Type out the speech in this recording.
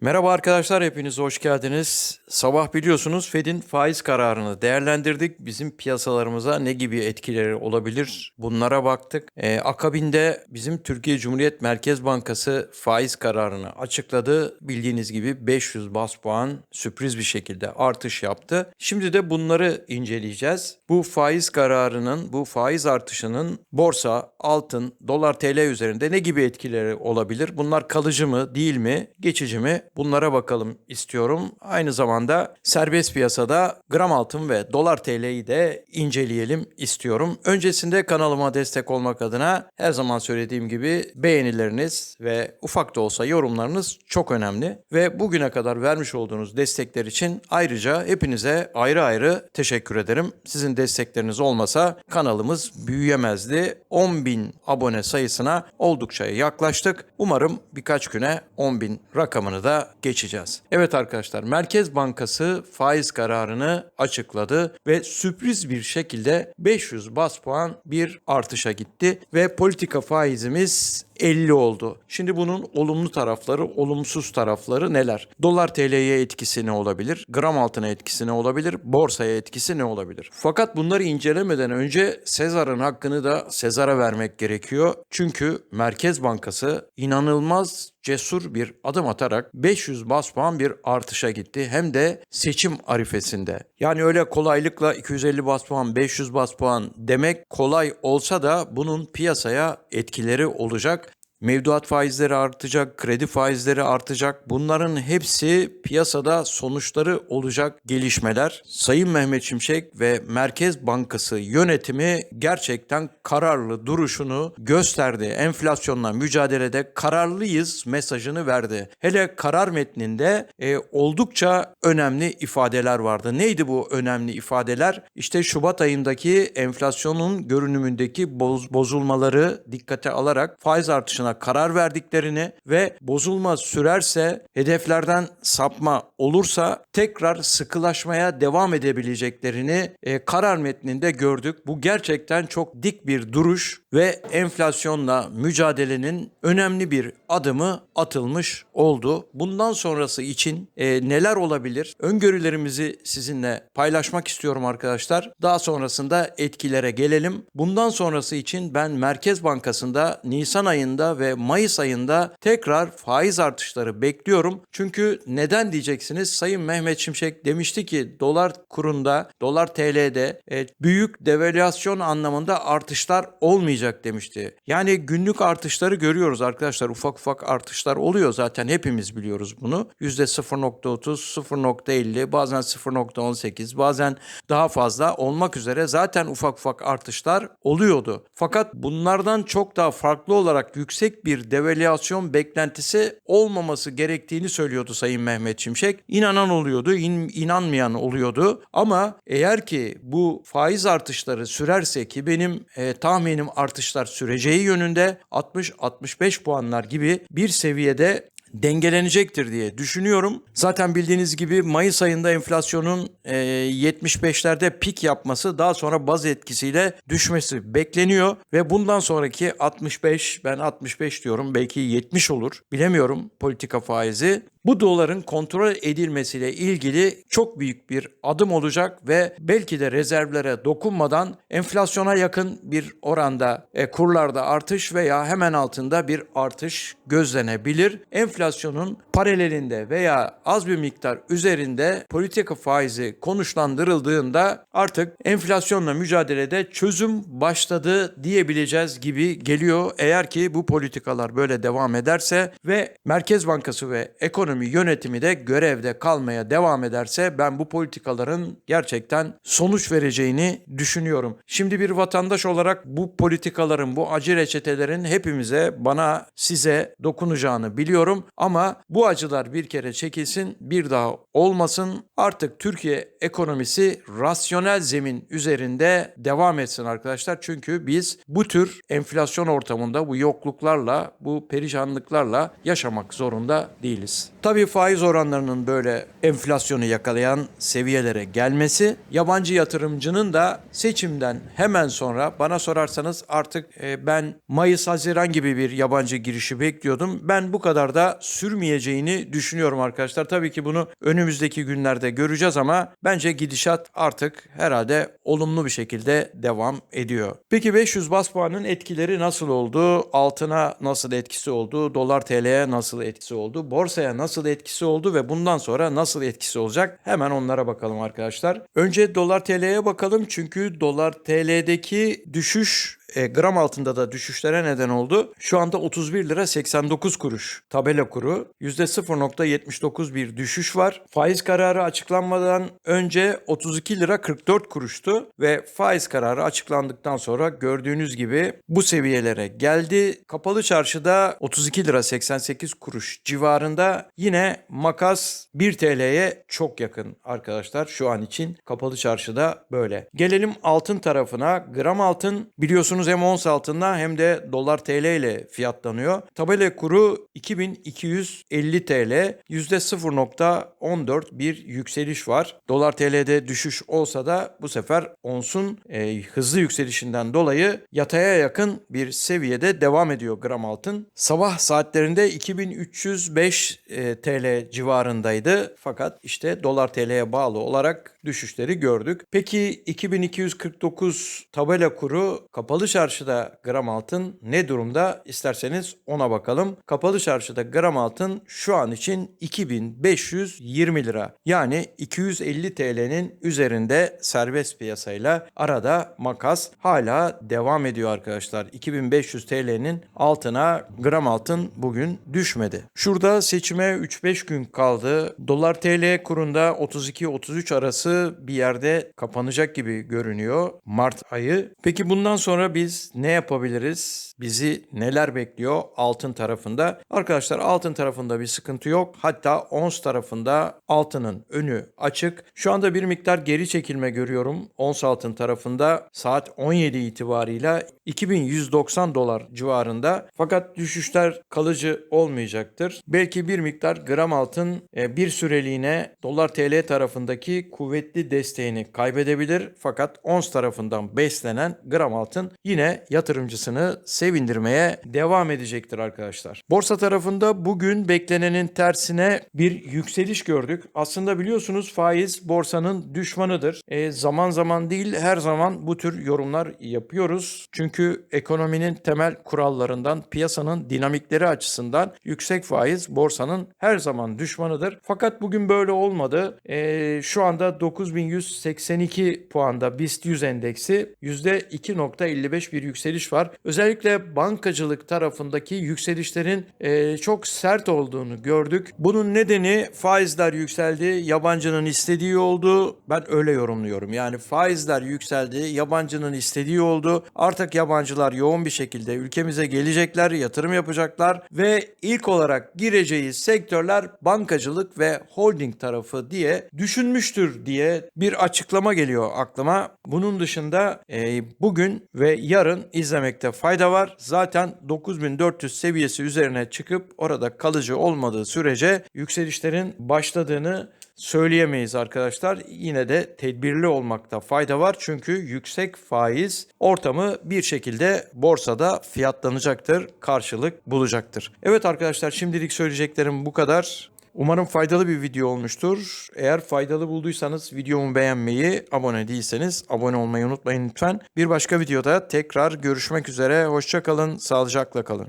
Merhaba arkadaşlar, hepiniz hoş geldiniz. Sabah biliyorsunuz Fed'in faiz kararını değerlendirdik. Bizim piyasalarımıza ne gibi etkileri olabilir? Bunlara baktık. Ee, akabinde bizim Türkiye Cumhuriyet Merkez Bankası faiz kararını açıkladı. Bildiğiniz gibi 500 bas puan sürpriz bir şekilde artış yaptı. Şimdi de bunları inceleyeceğiz. Bu faiz kararının, bu faiz artışının borsa, altın, dolar TL üzerinde ne gibi etkileri olabilir? Bunlar kalıcı mı, değil mi, geçici mi? Bunlara bakalım istiyorum. Aynı zamanda serbest piyasada gram altın ve dolar TL'yi de inceleyelim istiyorum. Öncesinde kanalıma destek olmak adına her zaman söylediğim gibi beğenileriniz ve ufak da olsa yorumlarınız çok önemli. Ve bugüne kadar vermiş olduğunuz destekler için ayrıca hepinize ayrı ayrı teşekkür ederim. Sizin destekleriniz olmasa kanalımız büyüyemezdi. 10.000 abone sayısına oldukça yaklaştık. Umarım birkaç güne 10.000 rakamını da geçeceğiz. Evet arkadaşlar Merkez Bankası faiz kararını açıkladı ve sürpriz bir şekilde 500 bas puan bir artışa gitti ve politika faizimiz 50 oldu. Şimdi bunun olumlu tarafları, olumsuz tarafları neler? Dolar TL'ye etkisi ne olabilir? Gram altına etkisi ne olabilir? Borsaya etkisi ne olabilir? Fakat bunları incelemeden önce Sezar'ın hakkını da Sezar'a vermek gerekiyor. Çünkü Merkez Bankası inanılmaz cesur bir adım atarak 500 bas puan bir artışa gitti. Hem de seçim arifesinde. Yani öyle kolaylıkla 250 bas puan, 500 bas puan demek kolay olsa da bunun piyasaya etkileri olacak. Mevduat faizleri artacak, kredi faizleri artacak. Bunların hepsi piyasada sonuçları olacak gelişmeler. Sayın Mehmet Şimşek ve Merkez Bankası yönetimi gerçekten kararlı duruşunu gösterdi. Enflasyonla mücadelede kararlıyız mesajını verdi. Hele karar metninde e, oldukça önemli ifadeler vardı. Neydi bu önemli ifadeler? İşte Şubat ayındaki enflasyonun görünümündeki boz, bozulmaları dikkate alarak faiz artışına karar verdiklerini ve bozulma sürerse hedeflerden sapma olursa tekrar sıkılaşmaya devam edebileceklerini e, karar metninde gördük. Bu gerçekten çok dik bir duruş ve enflasyonla mücadelenin önemli bir adımı atılmış oldu. Bundan sonrası için e, neler olabilir? Öngörülerimizi sizinle paylaşmak istiyorum arkadaşlar. Daha sonrasında etkilere gelelim. Bundan sonrası için ben Merkez Bankası'nda Nisan ayında ve Mayıs ayında tekrar faiz artışları bekliyorum. Çünkü neden diyeceksiniz? Sayın Mehmet Şimşek demişti ki dolar kurunda, dolar TL'de e, büyük devalüasyon anlamında artışlar olmayacak demişti. Yani günlük artışları görüyoruz arkadaşlar. Ufak ufak artışlar oluyor zaten hepimiz biliyoruz bunu. %0.30, 0.50, bazen 0.18, bazen daha fazla olmak üzere zaten ufak ufak artışlar oluyordu. Fakat bunlardan çok daha farklı olarak yüksek bir devalüasyon beklentisi olmaması gerektiğini söylüyordu Sayın Mehmet Şimşek. İnanan oluyordu, in, inanmayan oluyordu. Ama eğer ki bu faiz artışları sürerse ki benim e, tahminim artışlar süreceği yönünde 60-65 puanlar gibi bir seviyede dengelenecektir diye düşünüyorum. Zaten bildiğiniz gibi Mayıs ayında enflasyonun e, 75'lerde pik yapması daha sonra baz etkisiyle düşmesi bekleniyor ve bundan sonraki 65 ben 65 diyorum belki 70 olur bilemiyorum politika faizi. Bu doların kontrol edilmesiyle ilgili çok büyük bir adım olacak ve belki de rezervlere dokunmadan enflasyona yakın bir oranda e, kurlarda artış veya hemen altında bir artış gözlenebilir. Enflasyonun paralelinde veya az bir miktar üzerinde politika faizi konuşlandırıldığında artık enflasyonla mücadelede çözüm başladı diyebileceğiz gibi geliyor. Eğer ki bu politikalar böyle devam ederse ve Merkez Bankası ve ekonomi yönetimi de görevde kalmaya devam ederse ben bu politikaların gerçekten sonuç vereceğini düşünüyorum. Şimdi bir vatandaş olarak bu politikaların, bu acı reçetelerin hepimize, bana, size dokunacağını biliyorum ama bu acılar bir kere çekilsin, bir daha olmasın. Artık Türkiye ekonomisi rasyonel zemin üzerinde devam etsin arkadaşlar. Çünkü biz bu tür enflasyon ortamında bu yokluklarla, bu perişanlıklarla yaşamak zorunda değiliz. Tabii faiz oranlarının böyle enflasyonu yakalayan seviyelere gelmesi, yabancı yatırımcının da seçimden hemen sonra bana sorarsanız artık e, ben Mayıs-Haziran gibi bir yabancı girişi bekliyordum. Ben bu kadar da sürmeyeceğini düşünüyorum arkadaşlar. Tabii ki bunu önümüzdeki günlerde göreceğiz ama bence gidişat artık herhalde olumlu bir şekilde devam ediyor. Peki 500 bas puanın etkileri nasıl oldu? Altına nasıl etkisi oldu? Dolar TL'ye nasıl etkisi oldu? Borsaya nasıl etkisi oldu ve bundan sonra nasıl etkisi olacak? Hemen onlara bakalım arkadaşlar. Önce dolar TL'ye bakalım çünkü dolar TL'deki düşüş e, gram altında da düşüşlere neden oldu. Şu anda 31 lira 89 kuruş tabela kuru. %0.79 bir düşüş var. Faiz kararı açıklanmadan önce 32 lira 44 kuruştu ve faiz kararı açıklandıktan sonra gördüğünüz gibi bu seviyelere geldi. Kapalı çarşıda 32 lira 88 kuruş civarında yine makas 1 TL'ye çok yakın arkadaşlar şu an için kapalı çarşıda böyle. Gelelim altın tarafına. Gram altın biliyorsunuz hem ons altında hem de dolar TL ile fiyatlanıyor. Tabela kuru 2250 TL. %0.14 bir yükseliş var. Dolar TL'de düşüş olsa da bu sefer onsun e, hızlı yükselişinden dolayı yataya yakın bir seviyede devam ediyor gram altın. Sabah saatlerinde 2305 e, TL civarındaydı. Fakat işte dolar TL'ye bağlı olarak düşüşleri gördük. Peki 2249 tabela kuru kapalı çarşıda gram altın ne durumda? İsterseniz ona bakalım. Kapalı çarşıda gram altın şu an için 2520 lira. Yani 250 TL'nin üzerinde serbest piyasayla arada makas hala devam ediyor arkadaşlar. 2500 TL'nin altına gram altın bugün düşmedi. Şurada seçime 3-5 gün kaldı. Dolar TL kurunda 32-33 arası bir yerde kapanacak gibi görünüyor Mart ayı. Peki bundan sonra biz ne yapabiliriz? Bizi neler bekliyor altın tarafında? Arkadaşlar altın tarafında bir sıkıntı yok. Hatta ons tarafında altının önü açık. Şu anda bir miktar geri çekilme görüyorum. Ons altın tarafında saat 17 itibarıyla 2190 dolar civarında. Fakat düşüşler kalıcı olmayacaktır. Belki bir miktar gram altın e, bir süreliğine dolar TL tarafındaki kuvvetli desteğini kaybedebilir. Fakat ons tarafından beslenen gram altın yine yatırımcısını sevindirmeye devam edecektir arkadaşlar. Borsa tarafında bugün beklenenin tersine bir yükseliş gördük. Aslında biliyorsunuz faiz borsanın düşmanıdır. E, zaman zaman değil her zaman bu tür yorumlar yapıyoruz. Çünkü ekonominin temel kurallarından piyasanın dinamikleri açısından yüksek faiz borsanın her zaman düşmanıdır. Fakat bugün böyle olmadı. E, şu anda 9182 puanda BIST 100 endeksi %2.55 bir yükseliş var. Özellikle bankacılık tarafındaki yükselişlerin e, çok sert olduğunu gördük. Bunun nedeni faizler yükseldi, yabancının istediği oldu. Ben öyle yorumluyorum. Yani faizler yükseldi, yabancının istediği oldu. Artık yabancılar yoğun bir şekilde ülkemize gelecekler, yatırım yapacaklar ve ilk olarak gireceği sektörler bankacılık ve holding tarafı diye düşünmüştür diye bir açıklama geliyor aklıma. Bunun dışında e, bugün ve yarın izlemekte fayda var. Zaten 9400 seviyesi üzerine çıkıp orada kalıcı olmadığı sürece yükselişlerin başladığını söyleyemeyiz arkadaşlar. Yine de tedbirli olmakta fayda var. Çünkü yüksek faiz ortamı bir şekilde borsada fiyatlanacaktır, karşılık bulacaktır. Evet arkadaşlar şimdilik söyleyeceklerim bu kadar. Umarım faydalı bir video olmuştur. Eğer faydalı bulduysanız videomu beğenmeyi, abone değilseniz abone olmayı unutmayın lütfen. Bir başka videoda tekrar görüşmek üzere. Hoşçakalın, sağlıcakla kalın.